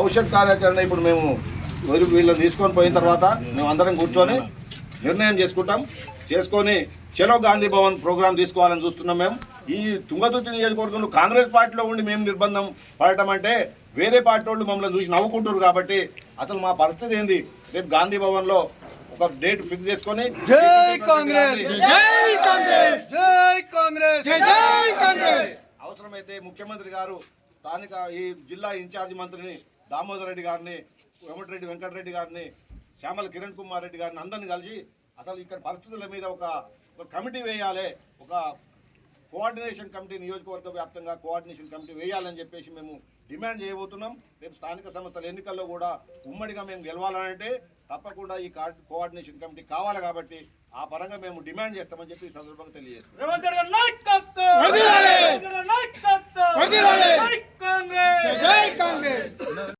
భవిష్యత్ కార్యాచరణ ఇప్పుడు మేము వీళ్ళని తీసుకొని పోయిన తర్వాత మేము అందరం కూర్చొని నిర్ణయం చేసుకుంటాం. చేసుకొని చలో గాంధీ భవన్ ప్రోగ్రాం తీసుకోవాలని చూస్తున్నాం మేము. ఈ తుంగతుర్తి నియోజకవర్గంలో కాంగ్రెస్ పార్టీలో ఉండి మేము నిర్బంధం పడటం అంటే వేరే పార్టీ వాళ్ళు మమ్మల్ని చూసి నవ్వుకుంటారు కాబట్టి అసలు మా పరిస్థితి ఏంది? రేపు గాంధీ భవన్లో ఒక డేట్ ఫిక్స్ చేసుకొని అవసరమైతే ముఖ్యమంత్రి గారు స్థానిక ఈ జిల్లా ఇన్ఛార్జి మంత్రిని దామోదర్ రెడ్డి గారిని వెంకటరెడ్డి వెంకటరెడ్డి గారిని శ్యామల కిరణ్ కుమార్ రెడ్డి గారిని అందరిని కలిసి అసలు ఇక్కడ పరిస్థితుల మీద ఒక ఒక కమిటీ వేయాలి ఒక కోఆర్డినేషన్ కమిటీ నియోజకవర్గ వ్యాప్తంగా కోఆర్డినేషన్ కమిటీ వేయాలని చెప్పేసి మేము డిమాండ్ చేయబోతున్నాం. రేపు స్థానిక సంస్థల ఎన్నికల్లో కూడా ఉమ్మడిగా మేము గెలవాలంటే తప్పకుండా ఈ కోఆర్డినేషన్ కమిటీ కావాలి కాబట్టి ఆ పరంగా మేము డిమాండ్ చేస్తామని చెప్పి ఈ సందర్భంగా తెలియజేస్తున్నాం.